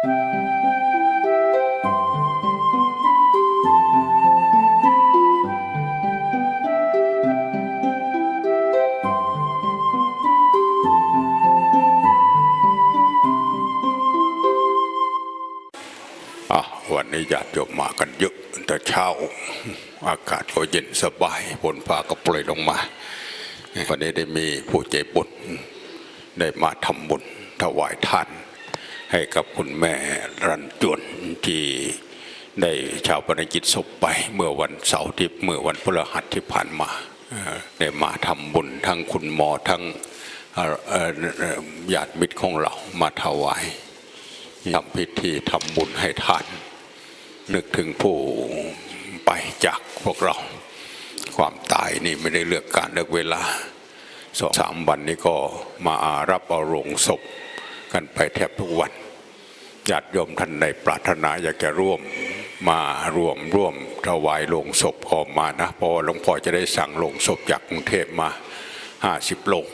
วันนี้ญาติโยมมากันเยอะแต่เช้า อากาศก็เย็นสบายฝนฟ้าก็โปรยลงมา วันนี้ได้มีผู้ใจบุญได้มาทำบุญถวายทาน ให้กับคุณแม่รันจวนที่ได้ชาวปนกิจศพไปเมื่อวันเสาร์ที่เมื่อวันพฤหัสที่ผ่านมาได้มาทำบุญทั้งคุณหมอทั้งญาติมิตรของเรามาถวายทำพิธีทำบุญให้ทาน นึกถึงผู้ไปจากพวกเรา ความตายนี่ไม่ได้เลือกการเลือกเวลาสองสามวันนี้ก็มาอารับเอาโรงศพ กันไปแทบทุกวันญาติโยมท่านในปรารถนาอยากจะร่วมมารวมร่วมถวายโรงศพออกมานะเพราะว่าหลวงพ่อจะได้สั่งโรงศพจากกรุงเทพมาห้าสิบโรง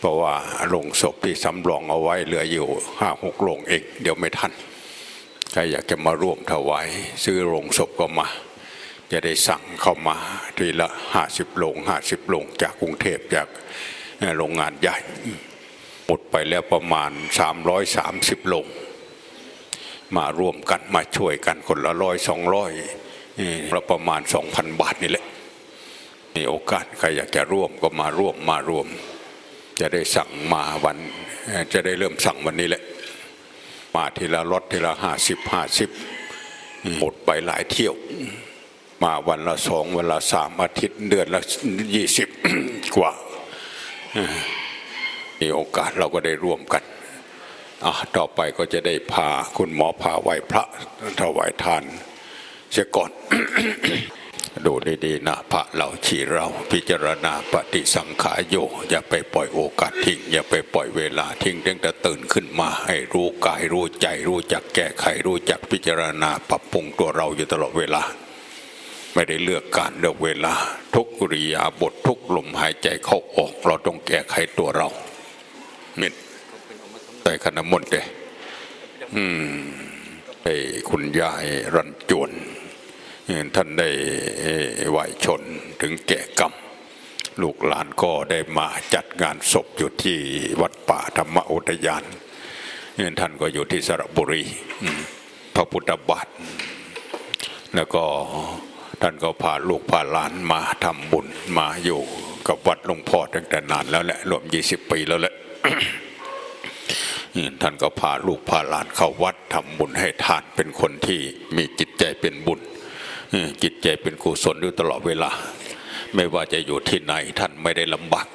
เพราะว่าโรงศพที่สำรองเอาไว้เหลืออยู่ห้าหกโรงเองเดี๋ยวไม่ทันใครอยากจะมาร่วมถวายซื้อโรงศพก็มา จะได้สั่งเข้ามาทีละห้าสิบโรงห้าสิบโรงจากกรุงเทพจากโรงงานใหญ่ หมดไปแล้วประมาณ 330โรงมาร่วมกันมาช่วยกันคนละร้อยสองร้อยประมาณ 2,000 บาทนี่แหละมีโอกาสใครอยากจะร่วมก็มาร่วมมาร่วม จะได้สั่งมาวัน จะได้เริ่มสั่งวันนี้แหละ มาทีละรถทีละห้าสิบห้าสิบหมดไปหลายเที่ยว มาวันละสองวันละสามอาทิตย์เดือนละยี่สิบกว่า มีโอกาสเราก็ได้ร่วมกันอะต่อไปก็จะได้พาคุณหมอพาไหวพระถวายทานเสียก่อน ดูดีๆนะพระเราฉีเราพิจารณาปฏิสังขารโย อย่าไปปล่อยโอกาสทิ้ง อย่าไปปล่อยเวลาทิ้งตั้งแต่ตื่นขึ้นมา ให้รู้กายรู้ใจรู้จักแก้ไขรู้จักพิจารณาปรับปรุงตัวเราอยู่ตลอดเวลา ไม่ได้เลือกการเลือกเวลา ทุกริยาบททุกลมหายใจเข้าออก เราต้องแก้ไขตัวเรา เม็ดแต่ขณะมนต์เดอืมไอ้คุณยายรันจวนท่านได้ไหวชนถึงแก่กรรม ลูกหลานก็ได้มาจัดงานศพอยู่ที่วัดป่าธรรมอุทยานท่านก็อยู่ที่สระบุรีพระพุทธบาทแล้วก็ท่านก็พาลูกพาหลานมาทำบุญมาอยู่กับวัดหลวงพ่อตั้งแต่นานแล้วแหละรวมยี่สิบปีแล้วแหละ ท่านก็พาลูกพาหลานเข้าวัดทำบุญให้ทานเป็นคนที่มีจิตใจเป็นบุญจิตใจเป็นกุศลอยู่ตลอดเวลา ไม่ว่าจะอยู่ที่ไหนท่านไม่ได้ลำบาก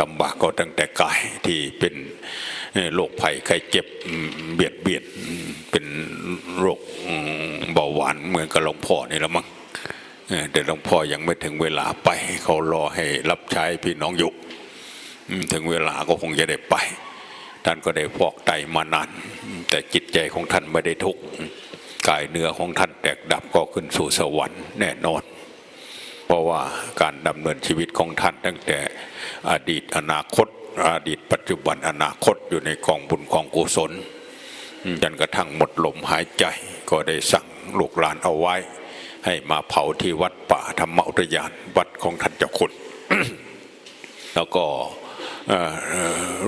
ลำบากก็ตั้งแต่กายที่เป็นโรคภัยไข้เจ็บเบียดเบียดเป็นโรคเบาหวานเหมือนกับหลวงพ่อนี่ละมั้งแต่หลวงพ่อยังไม่ถึงเวลาไปเขารอให้รับใช้พี่น้องอยู่ ถึงเวลาก็คงจะได้ไป ท่านก็ได้ฟอกไตมานานแต่จิตใจของท่านไม่ได้ทุกข์กายเนื้อของท่านแตกดับก็ขึ้นสู่สวรรค์แน่นอน เพราะว่าการดำเนินชีวิตของท่านตั้งแต่อดีตอนาคต อดีตปัจจุบันอนาคตอยู่ในกองบุญกองกุศลจนกระทั่งหมดลมหายใจก็ได้สั่งลูกหลานเอาไว้ ให้มาเผาที่วัดป่าธรรมอุทยานวัดของท่านเจ้าคุณ แล้วก็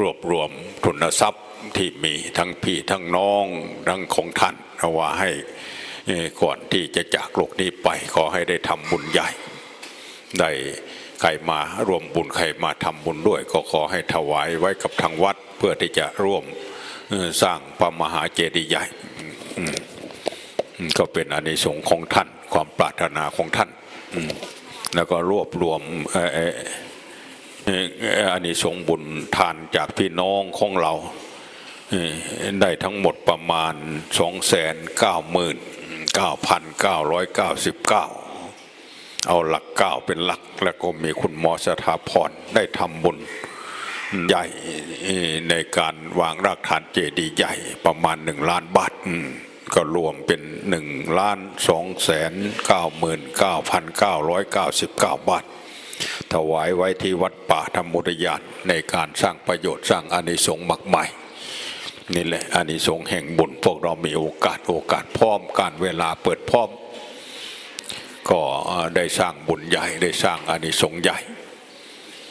รวบรวมทุนทรัพย์ที่มีทั้งพี่ทั้งน้องทั้งของท่านเอาว่าให้ก่อนที่จะจากโลกนี้ไปขอให้ได้ทำบุญใหญ่ ได้ใครมารวมบุญใครมาทำบุญด้วย ก็ขอให้ถวายไว้กับทางวัดเพื่อที่จะร่วมสร้างพระมหาเจดีย์ใหญ่ก็เป็นอานิสงส์ของท่านความปรารถนาของท่านแล้วก็รวบรวม อานิสงส์บุญทานจากพี่น้องของเรา ได้ทั้งหมดประมาณ2 9 9 9 9 9 เอาหลักเก้าเป็นหลัก แล้วก็มีคุณหมอสถาพรได้ทำบุญใหญ่ในการวางรากฐานเจดีย์ใหญ่ประมาณหนึ่งล้านบาทก็รวมเป็นหนึ่งล้านสองแสนเก้าหมื่นเก้าพันเก้าร้อยเก้าสิบเก้าบาท ถวายไว้ที่วัดป่าธรรมุทยานในการสร้างประโยชน์สร้างอานิสงส์มากมายนี่แหละอานิสงส์แห่งบุญพวกเรามีโอกาสโอกาสพร้อมการเวลาเปิดพร้อม ก็ได้สร้างบุญใหญ่ได้สร้างอานิสงส์ใหญ่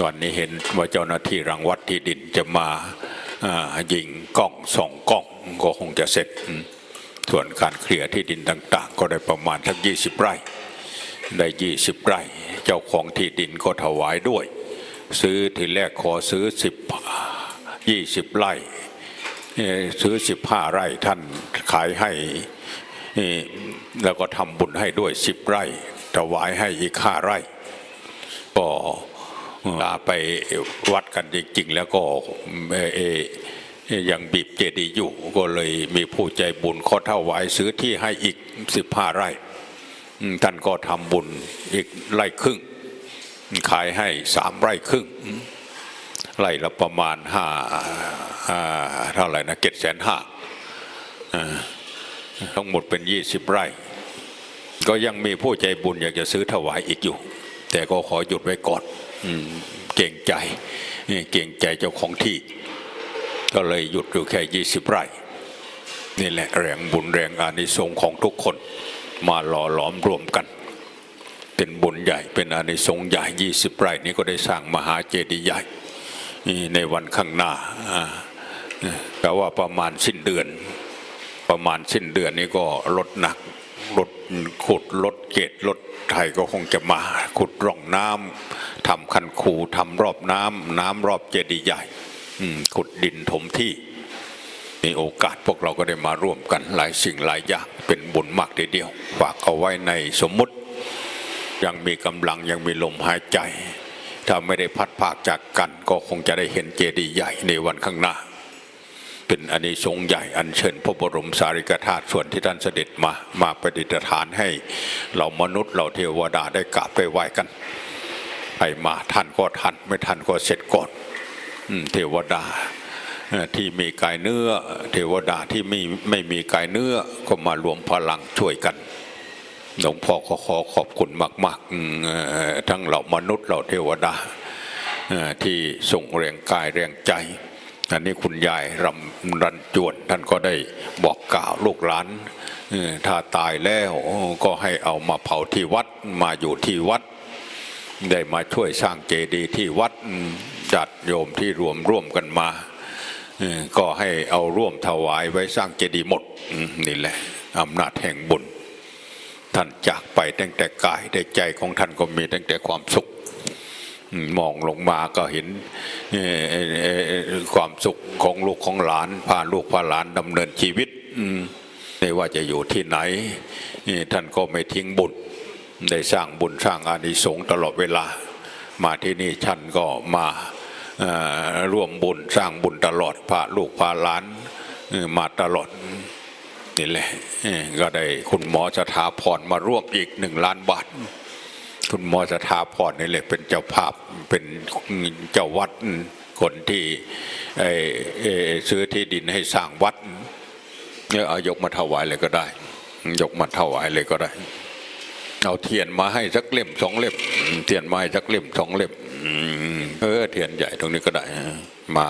วันนี้เห็นว่าเจ้าหน้าที่รังวัดที่ดินจะมายิงกล้องสองกล้องก็คงจะเสร็จ ส่วนการเคลียร์ที่ดินต่าง ๆ ก็ได้ประมาณสักยี่สิบไร่ ได้ยี่สิบไร่ เจ้าของที่ดินก็ถวายด้วย ซื้อทีแรกขอซื้อสิบยี่สิบไร่ซื้อสิบห้าไร่ท่านขายให้แล้วก็ทำบุญให้ด้วยสิบไร่ถวายให้อีกห้าไร่ ก็ลาไปวัดกันจริงๆแล้วก็ยังบีบเจดีย์อยู่ก็เลยมีผู้ใจบุญขอถวายซื้อที่ให้อีกสิบห้าไร่ ท่านก็ทำบุญอีกไร่ครึ่ง ขายให้สามไร่ครึ่ง ไร่ละประมาณห้าอ่าเท่าไหร่นะเจ็ดแสนห้าทั้งหมดเป็นยี่สิบไร่ ก็ยังมีผู้ใจบุญอยากจะซื้อถวายอีกอยู่ แต่ก็ขอหยุดไว้ก่อนอเก่งใจเก่งใจเจ้าของที่ ก็เลยหยุดอยู่แค่ยี่สิบไร่ นี่แหละแรงบุญแรงอานิสงส์ของทุกคน มาหล่อหลอมรวมกัน เป็นบุญใหญ่เป็นอานิสงส์ใหญ่ยี่สิบไร่นี้ก็ได้สร้างมหาเจดีย์ใหญ่ในวันข้างหน้าแต่ว่าประมาณสิ้นเดือน ประมาณสิ้นเดือนนี้ก็รถหนักรถขุดรถเกตรถไทยก็คงจะมา ขุดร่องน้ำทำคันคูทำรอบน้ำน้ำรอบเจดีย์ใหญ่ขุดดินถมที่ มีโอกาสพวกเราก็ได้มาร่วมกันหลายสิ่งหลายอย่างเป็นบุญมากทีเดียวฝากเอาไว้ในสมมุติ ยังมีกำลังยังมีลมหายใจ ถ้าไม่ได้พัดภาคจากกันก็คงจะได้เห็นเจดีย์ใหญ่ในวันข้างหน้า เป็นอานิสงส์ใหญ่อันเชิญพระบรมสารีริกธาตุส่วนที่ท่านเสด็จมามาประดิษฐานให้เรามนุษย์เราเทวดาได้กราบได้ไหว้กันให้มาท่านก็ทันไม่ทันก็เสร็จก่อนอเทวดา ที่มีกายเนื้อ เทวดาที่ไม่ไม่มีกายเนื้อก็มารวมพลังช่วยกันหลวงพ่อก็ขอขอบคุณมากๆทั้งเหล่ามนุษย์เหล่าเทวดาที่ส่งแรงกายแรงใจอันนี้คุณยายรำรันจวนท่านก็ได้บอกกล่าวลูกหลานถ้าตายแล้วก็ให้เอามาเผาที่วัดมาอยู่ที่วัด ได้มาช่วยสร้างเจดีย์ที่วัดจัดโยมที่รวมร่วมกันมา ก็ให้เอาร่วมถวายไว้สร้างเจดีย์หมดนี่แหละอำนาจแห่งบุญ ท่านจากไปตั้งแต่กายแต่ใจของท่านก็มีตั้งแต่ความสุข มองลงมาก็เห็นความสุขของลูกของหลานพาลูกพาหลานดำเนินชีวิตไม่ว่าจะอยู่ที่ไหนท่านก็ไม่ทิ้งบุญได้สร้างบุญสร้างอานิสงส์ตลอดเวลา มาที่นี่ท่านก็มา ร่วมบุญสร้างบุญตลอดพาลูกพาหลานมาตลอดนี่แหละก็ได้คุณหมอสถาพรมาร่วมอีกหนึ่งล้านบาท คุณหมอสถาพรนี่แหละเป็นเจ้าภาพเป็นเจ้าวัดคนที่ซื้อที่ดินให้สร้างวัดเนี่ยเอายกมาถวายเลยก็ได้ ยกมาถวายเลยก็ได้ เอาเทียนมาให้สักเล่มสองเล่มเทียนมาให้สักเล่มสองเล่ม เออเทียนใหญ่ตรงนี้ก็ได้มา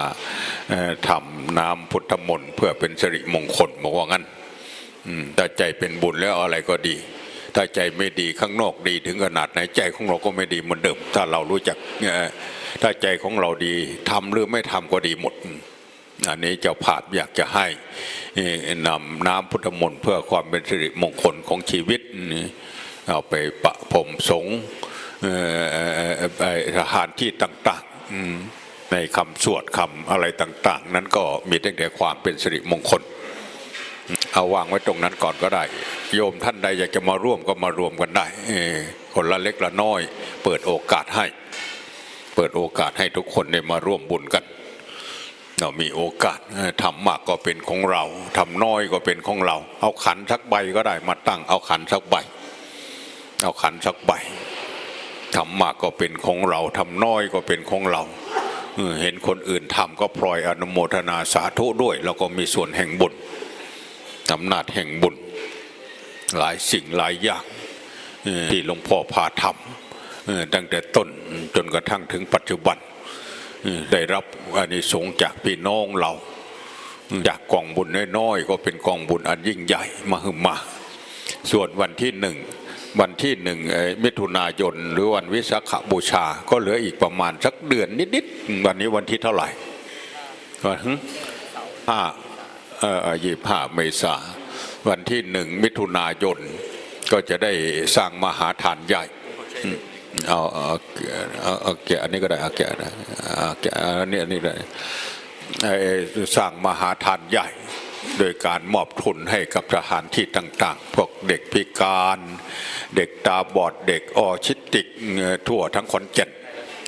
ทำน้ำพุทธมนต์เพื่อเป็นสิริมงคลบอกว่างั้นถ้าใจเป็นบุญแล้วอะไรก็ดี ถ้าใจไม่ดีข้างนอกดีถึงขนาดไหนใจของเราก็ไม่ดีเหมือนเดิม ถ้าเรารู้จักถ้าใจของเราดีทำหรือไม่ทำก็ดีหมดอันนี้เจ้าภาพอยากจะให้นำน้ำพุทธมนต์เพื่อความเป็นสิริมงคลของชีวิตเอาไปประพรมสงฆ์ สถานที่ต่างๆในคำสวดคำอะไรต่าง ๆ นั้นก็มีตั้งแต่ความเป็นสิริมงคล เอาวางไว้ตรงนั้นก่อนก็ได้ โยมท่านใดอยากจะมาร่วมก็มารวมกันได้คนละเล็กละน้อย เปิดโอกาสให้ เปิดโอกาสให้ทุกคนได้มาร่วมบุญกันเรามีโอกาสทำมากก็เป็นของเราทำน้อยก็เป็นของเรา เอาขันสักใบก็ได้มาตั้ง เอาขันสักใบ เอาขันสักใบ ทำมากก็เป็นของเราทำน้อยก็เป็นของเราเห็นคนอื่นทำก็พลอยอนุโมทนาสาธุด้วย แล้วก็มีส่วนแห่งบุญอำนาจแห่งบุญ หลายสิ่งหลายอย่างที่หลวงพ่อพาทำตั้งแต่ต้นจนกระทั่งถึงปัจจุบันได้รับอานิสงส์จากพี่น้องเราจากกองบุญน้อยๆก็เป็นกองบุญอันยิ่งใหญ่มาหึมาส่วนวันที่หนึ่ง วันที่หนึ่งมิถุนายน หรือวันวิสาขบูชา ก็เหลืออีกประมาณสักเดือนนิดๆวันนี้วันที่เท่าไหร่วันหึห้าเอ่อยี่ห้าเมษาวันที่หนึ่งมิถุนายน ก็จะได้สร้างมหาทานใหญ่เอาเอาเอาเอแกะอันนี้ก็ได้เอาแกะนะเอาแกะอันนี้อันนี้ได้สร้างมหาทานใหญ่ โดยการมอบทุนให้กับสถานที่ต่างๆ พวกเด็กพิการ เด็กตาบอดเด็กออชิสติกทั่วทั้งขอนแก่น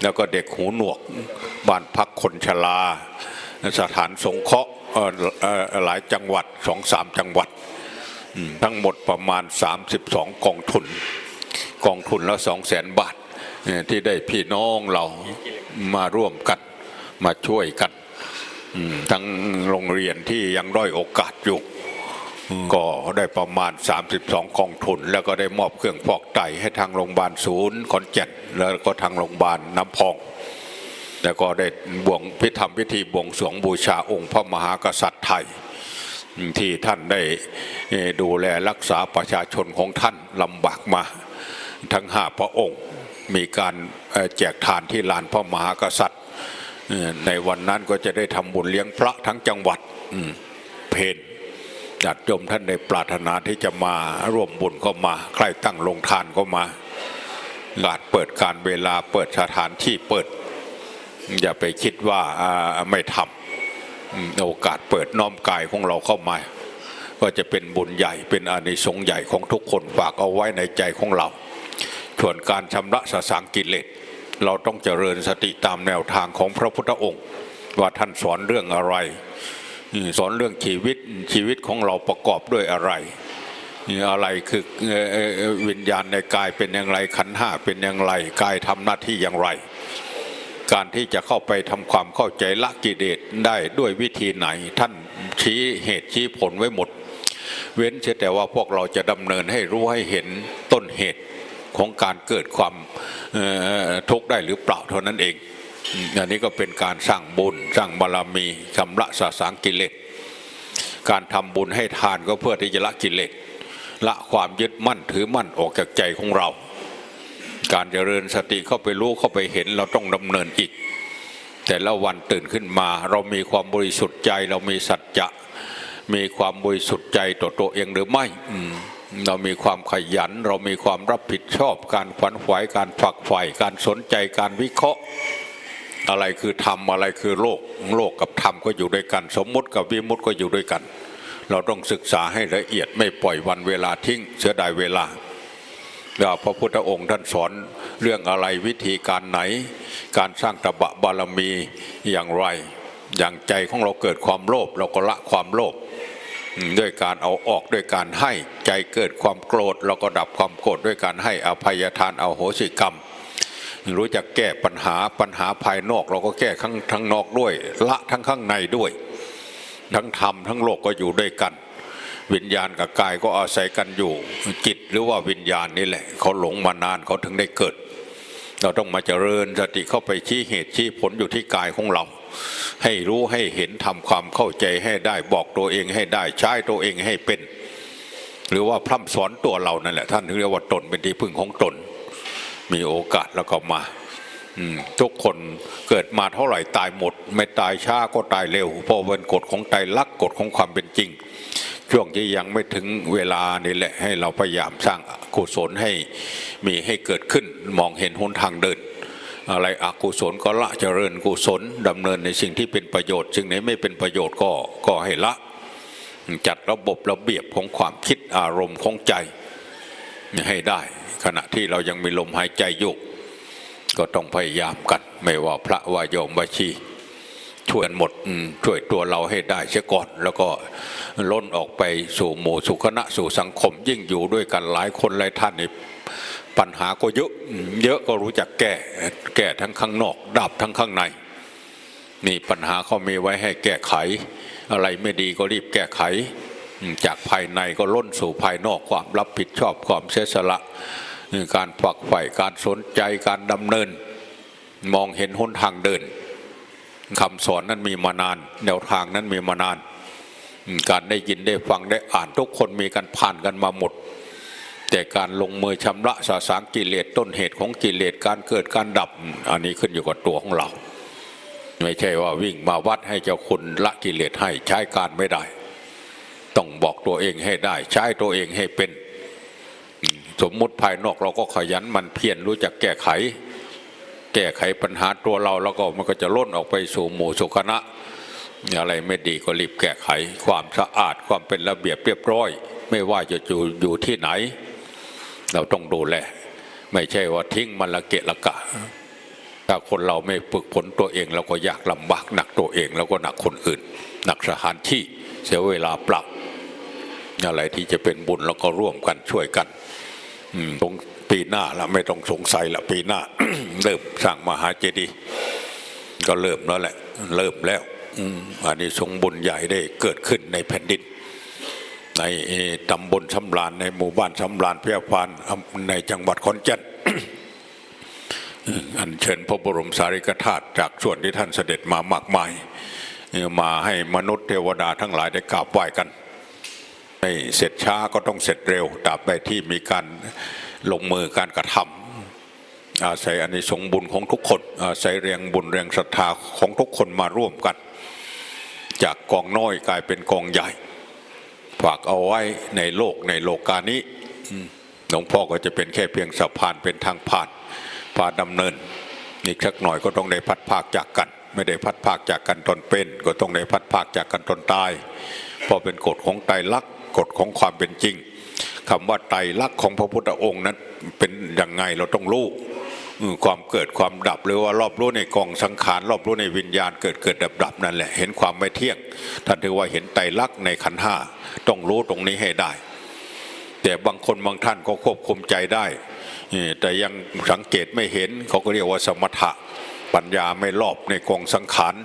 แล้วก็เด็กหูหนวกบ้านพักคนชราสถานสงเคราะห์หลายจังหวัดสองสามจังหวัด ทั้งหมดประมาณ 32 กองทุน กองทุนละสองแสนบาทที่ได้พี่น้องเรามาร่วมกันมาช่วยกัน ทั้งโรงเรียนที่ยังด้อยโอกาสอยู่ก็ได้ประมาณ 32กองทุน แล้วก็ได้มอบเครื่องฟอกไตให้ทางโรงพยาบาลศูนย์ขอนแก่นแล้วก็ทางโรงพยาบาลน้ำพอง แล้วก็ได้บวงพิธรรมพิธีบวงสรวงบูชาองค์พระมหากษัตริย์ไทย ที่ท่านได้เอ่อดูแลรักษาประชาชนของท่านลำบากมา ทั้งห้าพระองค์มีการเอ่อแจกทานที่ลานพระมหากษัตริย์เอ่อ ในวันนั้นก็จะได้ทำบุญเลี้ยงพระทั้งจังหวัดเพนญาติโยมท่านในปรารถนาที่จะมาร่วมบุญก็มา ใครตั้งลงทานก็มาลาดเปิดการเวลาเปิดสถานที่เปิด อย่าไปคิดว่าไม่ทำโอกาสเปิดน้อมกายของเราเข้ามา ก็จะเป็นบุญใหญ่เป็นอานิสงส์ใหญ่ของทุกคนฝากเอาไว้ในใจของเราส่วนการชำระสสางกิเลส เราต้องเจริญสติตามแนวทางของพระพุทธองค์ ว่าท่านสอนเรื่องอะไร สอนเรื่องชีวิตชีวิตของเราประกอบด้วยอะไรอะไรคือวิญญาณในกายเป็นอย่างไรขันห้าเป็นอย่างไรกายทำหน้าที่อย่างไร การที่จะเข้าไปทำความเข้าใจละกิเลสได้ด้วยวิธีไหน ท่านชี้เหตุชี้ผลไว้หมด เว้นเสียแต่ว่าพวกเราจะดำเนินให้รู้ให้เห็นต้นเหตุ ของการเกิดความทุกข์ได้หรือเปล่าเท่านั้นเองอันนี้ก็เป็นการสร้างบุญสร้างบารมีชำระสาสางกิเลสการทำบุญให้ทานก็เพื่อที่จะละกิเลสละความยึดมั่นถือมั่นออกจากใจของเรา การเจริญสติเข้าไปรู้เข้าไปเห็นเราต้องดำเนินอีก แต่ละวันตื่นขึ้นมาเรามีความบริสุทธิ์ใจเรามีสัจจะมีความบริสุทธิ์ใจต่อตัวเองหรือไม่อืม เรามีความขยัน เรามีความรับผิดชอบ การขวัญขวายการฝักใฝ่การสนใจการวิเคราะห์ อะไรคือธรรมอะไรคือโลกโลกกับธรรมก็อยู่ด้วยกัน สมมุติกับวิมุติก็อยู่ด้วยกัน เราต้องศึกษาให้ละเอียดไม่ปล่อยวันเวลาทิ้งเสียดายเวลาแล้วพระพุทธองค์ท่านสอนเรื่องอะไรวิธีการไหน การสร้างตบะบารมีอย่างไร อย่างใจของเราเกิดความโลภเราก็ละความโลภ ด้วยการเอาออกด้วยการให้ใจเกิดความโกรธเราก็ดับความโกรธด้วยการให้อภัยทานเอาโหสิกรรม รู้จักแก้ปัญหาปัญหาภายนอก เราก็แก้ทั้งทั้งนอกด้วย ละทั้งข้างในด้วย ทั้งธรรมทั้งโลกก็อยู่ด้วยกัน วิญญาณกับกายก็อาศัยกันอยู่จิตหรือว่าวิญญาณนี่แหละเขาหลงมานานเขาถึงได้เกิด เราต้องมาเจริญสติเข้าไปชี้เหตุชี้ผลอยู่ที่กายของเรา ให้รู้ให้เห็นทำความเข้าใจให้ได้บอกตัวเองให้ได้ใช้ตัวเองให้เป็น หรือว่าพร่ำสอนตัวเรานั่นแหละท่านเรียกว่าตนเป็นที่พึ่งของตน มีโอกาสแล้วก็มาทุกคนเกิดมาเท่าไหร่ตายหมด ไม่ตายช้าก็ตายเร็วเพราะเป็นกฎของไตรลักกฎของความเป็นจริง ช่วงที่ยังไม่ถึงเวลานี่แหละให้เราพยายามสร้างกุศลให้มีให้เกิดขึ้นมองเห็นหนทางเดิน อะไรอกุศลก็ละเจริญกุศลดำเนินในสิ่งที่เป็นประโยชน์สิ่งไหนไม่เป็นประโยชน์ก็ก็ให้ละ จัดระบบระเบียบของความคิดอารมณ์ของใจให้ได้ ขณะที่เรายังมีลมหายใจอยู่ก็ต้องพยายามกัน ไม่ว่าพระวายโยมวชีช่วยหมดช่วยตัวเราให้ได้เสียก่อนแล้วก็ล้นออกไปสู่หมู่สู่คณะสู่สังคมยิ่งอยู่ด้วยกันหลายคนหลายท่านนี่ ปัญหาก็เยอะเยอะก็รู้จักแก้แก้ทั้งข้างนอกดับทั้งข้างใน นี่ปัญหาเขามีไว้ให้แก้ไข อะไรไม่ดีก็รีบแก้ไข จากภายในก็ล้นสู่ภายนอกความรับผิดชอบความเสียสละการฝักใฝ่การสนใจการดำเนิน มองเห็นหนทางเดินคำสอนนั้นมีมานาน แนวทางนั้นมีมานาน การได้ยินได้ฟังได้อ่านทุกคนมีการผ่านกันมาหมด แต่การลงมือชำระสาสางกิเลสต้นเหตุของกิเลสการเกิดการดับ อันนี้ขึ้นอยู่กับตัวของเรา ไม่ใช่ว่าวิ่งมาวัดให้เจ้าคุณละกิเลสให้ใช้การไม่ได้ ต้องบอกตัวเองให้ได้ ใช้ตัวเองให้เป็น สมมุติภายนอกเราก็ขยันมันเพียรรู้จักแก้ไข แก้ไขปัญหาตัวเราแล้วก็มันก็จะล้นออกไปสู่หมู่สุขณะอะไรไม่ดีก็รีบแก้ไข ความสะอาดความเป็นระเบียบเรียบร้อย ไม่ว่าจะอยู่อยู่ที่ไหน เราต้องดูแลไม่ใช่ว่าทิ้งมันละเกะละกะ ถ้าคนเราไม่ฝึกฝนตัวเองเราก็ยากลำบากหนักตัวเองแล้วก็หนักคนอื่น หนักสถานที่เสียเวลาเปล่าอะไรที่จะเป็นบุญแล้วก็ร่วมกันช่วยกันอืมตรงปีหน้าละไม่ต้องสงสัยละปีหน้า เริ่มสร้างมหาเจดีย์ก็เริ่มแล้วแหละ เริ่มแล้วอืมอันนี้ทรงบุญใหญ่ได้เกิดขึ้นในแผ่นดิน ในตำบลสำรานในหมู่บ้านสำรานเพียพานในจังหวัดขอนแก่นอันเชิญพระบรมสารีริกธาตุจากส่วนที่ท่านเสด็จมามากมาย มาให้มนุษย์เทวดาทั้งหลายได้กราบไหว้กันไม่เสร็จช้าก็ต้องเสร็จเร็วตราบใดที่มีการลงมือการกระทำอาศัยอันนี้สงส์บุญของทุกคนอาศัยแรงบุญแรงศรัทธาของทุกคนมาร่วมกัน จากกองน้อยกลายเป็นกองใหญ่ ฝากเอาไว้ในโลกในโลกานี้อืมหลวงพ่อก็จะเป็นแค่เพียงสะพานเป็นทางผ่านพาดำเนินอีกสักหน่อยก็ต้องได้พัดภาคจากกัน ไม่ได้พัดภาคจากกันตอนเป็น ก็ต้องได้พัดภาคจากกันตอนตายเพราะเป็นกฎของไตรลักษณ์กฎของความเป็นจริงคำว่าไตรลักษณ์ของพระพุทธองค์นั้นเป็นยังไงเราต้องรู้อืม ความเกิดความดับหรือว่ารอบรู้ในกองสังขารรอบรู้ในวิญญาณเกิดเกิดดับดับนั่นแหละเห็นความไม่เที่ยงท่านถือว่าเห็นไตรลักษณ์ในขันห้าต้องรู้ตรงนี้ให้ได้ แต่บางคนบางท่านก็ควบคุมใจได้แต่ยังสังเกตไม่เห็นเขาก็เรียกว่าสมถะปัญญาไม่รอบในกองสังขาร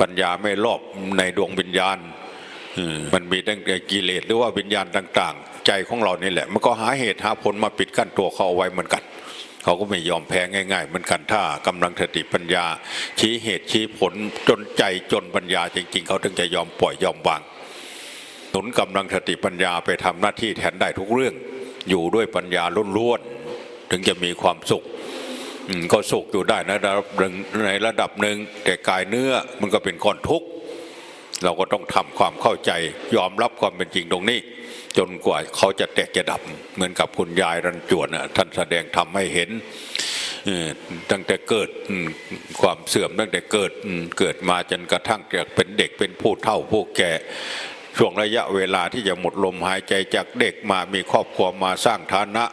ปัญญาไม่รอบในดวงวิญญาณมันมีตั้งแต่กิเลสหรือว่าวิญญาณต่าง ๆ ใจของเรานี่แหละ มันก็หาเหตุหาผลมาปิดกั้นตัวเขาเอาไว้เหมือนกัน เขาก็ไม่ยอมแพ้ง่าย ๆ เหมือนกันถ้ากำลังสติปัญญา ชี้เหตุชี้ผลจนใจจนปัญญาจริง ๆ เขาถึงจะยอมปล่อยยอมวางหนุนกำลังสติปัญญาไปทำหน้าที่แทนได้ทุกเรื่อง อยู่ด้วยปัญญาล้วนๆถึงจะมีความสุขก็สุขอยู่ได้ในระดับหนึ่งในระดับหนึ่งแต่กายเนื้อมันก็เป็นก้อนทุกข์เราก็ต้องทำความเข้าใจยอมรับความเป็นจริงตรงนี้ จนกว่าเขาจะแตกจะดับ เหมือนกับคุณยายรันจวนท่านแสดงทำให้เห็นตั้งแต่เกิดความเสื่อมตั้งแต่เกิดเกิดมาจนกระทั่งจากเป็นเด็กเป็นผู้เฒ่าผู้แก่ช่วงระยะเวลาที่จะหมดลมหายใจจากเด็กมามีครอบครัวมาสร้างฐานะ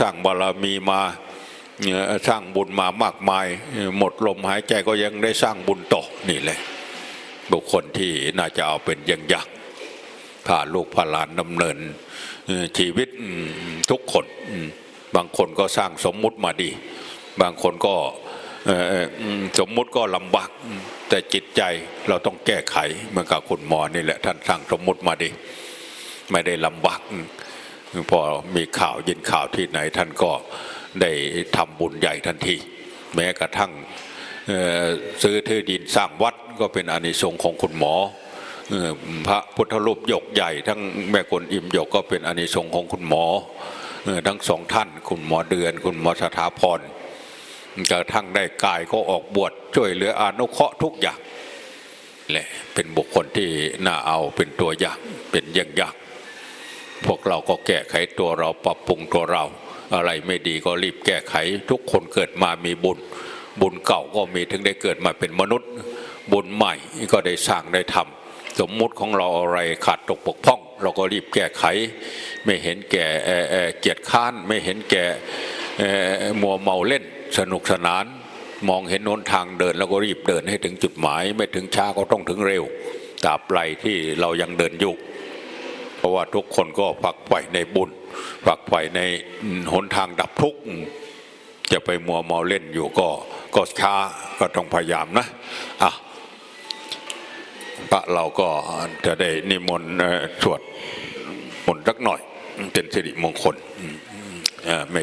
สร้างบารมีมาสร้างบุญมามากมาย หมดลมหายใจก็ยังได้สร้างบุญต่อนี่แหละบุคคลที่น่าจะเอาเป็นอย่างอย่าง พาลูกพาหลานดำเนินชีวิตทุกคนบางคนก็สร้างสมมุติมาดี บางคนก็สมมุติก็ลำบากแต่จิตใจเราต้องแก้ไขเหมือนกับคุณหมอนี่แหละท่านสร้างสมมุติมาดี ไม่ได้ลำบากพอมีข่าวยินข่าวที่ไหนท่านก็ได้ทำบุญใหญ่ทันที แม้กระทั่งซื้อที่ดินสร้างวัดก็เป็นอานิสงส์ของคุณหมอ พระพุทธรูปหยกใหญ่ ทั้งแม่กลอิมหยกก็เป็นอนิสงส์ของคุณหมอเอ่อทั้งสองท่าน คุณหมอเดือน คุณหมอสถาพรกระทั่งได้กายก็ออกบวชช่วยเหลืออนุเคราะห์ทุกอย่างแหละเป็นบุคคลที่น่าเอาเป็นตัวอย่างเป็นอย่างอย่างพวกเราก็แก้ไขตัวเราปรับปรุงตัวเรา อะไรไม่ดีก็รีบแก้ไข ทุกคนเกิดมามีบุญ บุญเก่าก็มีถึงได้เกิดมาเป็นมนุษย์ บุญใหม่ก็ได้สร้างได้ทำ สมมุติของเราอะไรขาดตกบกพร่อง เราก็รีบแก้ไข ไม่เห็นแก่เเเกียรติค้านไม่เห็นแก่มัวเมาเล่นสนุกสนาน มองเห็นหนนทางเดิน แล้วก็รีบเดินให้ถึงจุดหมาย ไม่ถึงช้าก็ต้องถึงเร็วตราบใดที่เรายังเดินอยู่เพราะว่าทุกคนก็ฝักใฝ่ในบุญฝักใฝ่ในหนทางดับทุกข์จะไปมัวเมาเล่นอยู่ก็ก็ช้าก็ต้องพยายามนะอะ พระเราก็จะได้นิมนต์สวดมนต์สักหน่อย เป็นสิริมงคลอืมอืมเอ่อไม่